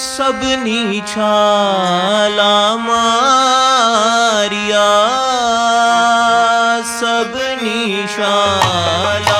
ਸਭਨੀ ਛਾਲਾ ਮਾਰਿਆ। ਸਭਨੀ ਛਾਲਾ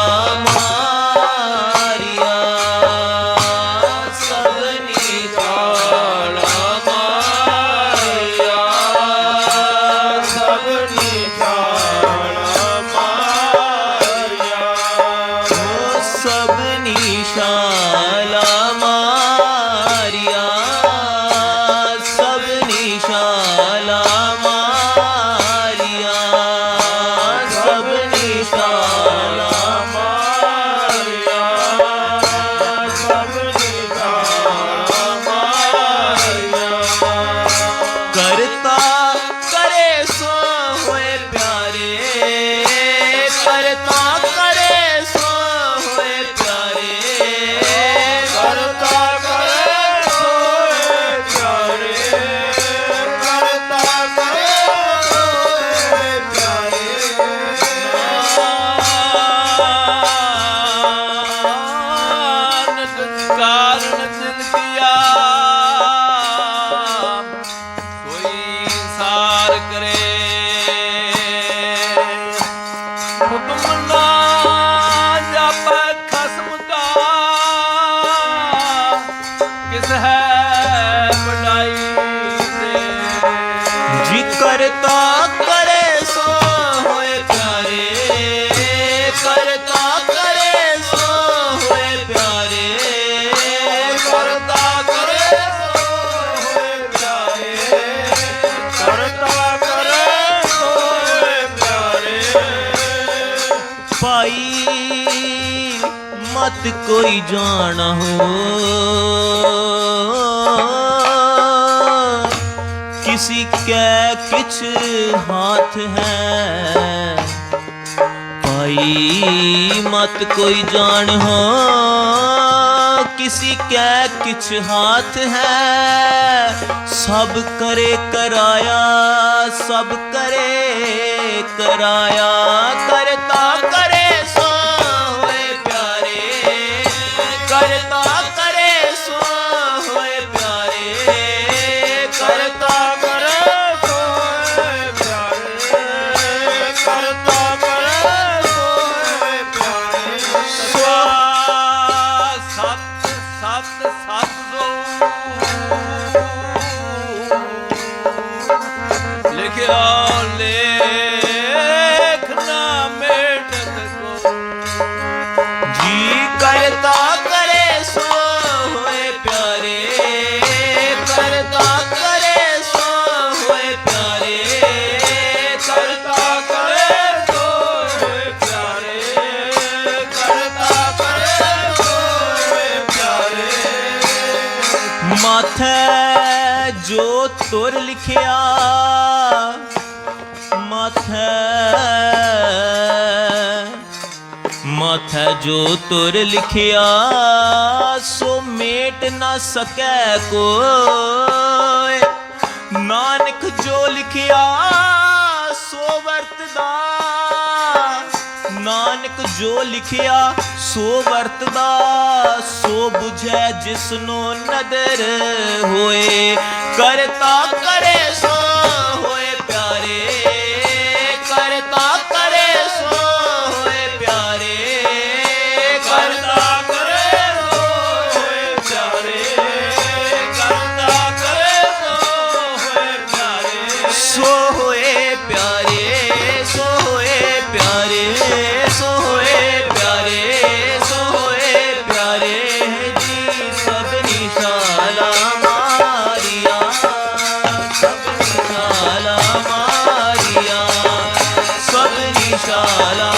ਸਾਰ ਕਰੇ। ਹੁਕਮ ਨਾ ਜਾਪੈ ਖਸਮ ਕਾ। ਕਿਸ ਹੈ ਵਡਾਈ ਤੇ ਜੀ ਕਰਤਾ ਕਰੇ ਮਤ ਕੋਈ ਜਾਣਾ ਹੋ। ਕਿਸੀ ਕੈ ਕਿਛ ਹਾਥ ਹੈ। ਭਾਈ ਮਤ ਕੋਈ ਜਾਣ ਹੋ। ਕਿਸੀ ਕੈ ਕਿਛ ਹਾਥ ਹੈ। ਸਭ ਕਰੇ ਕਰਾਇਆ, ਸਭ ਕਰੇ ਕਰਾਇਆ, ਕਰਤਾ Oh. ਮਾਥੈ ਜੋ ਤੁਰ ਲਿਖਿਆ ਮਾਥੈ ਮਾਥੈ ਜੋ ਤੁਰ ਲਿਖਿਆ ਸੋ ਮੇਟ ਨਾ ਸਕੈ ਕੋਇ ਨਾਨਕ ਜੋ ਲਿਖਿਆ ਸੋ ਵਰਤਦਾ ਨਾਨਕ ਜੋ ਲਿਖਿਆ ਸੋ ਵਰਤਦਾ ਸੋ ਬੁਝੈ ਜਿਸਨੂੰ ਨਦਰ ਹੋਏ। ਕਰਤਾ ਕਰੇ ਸੋ 나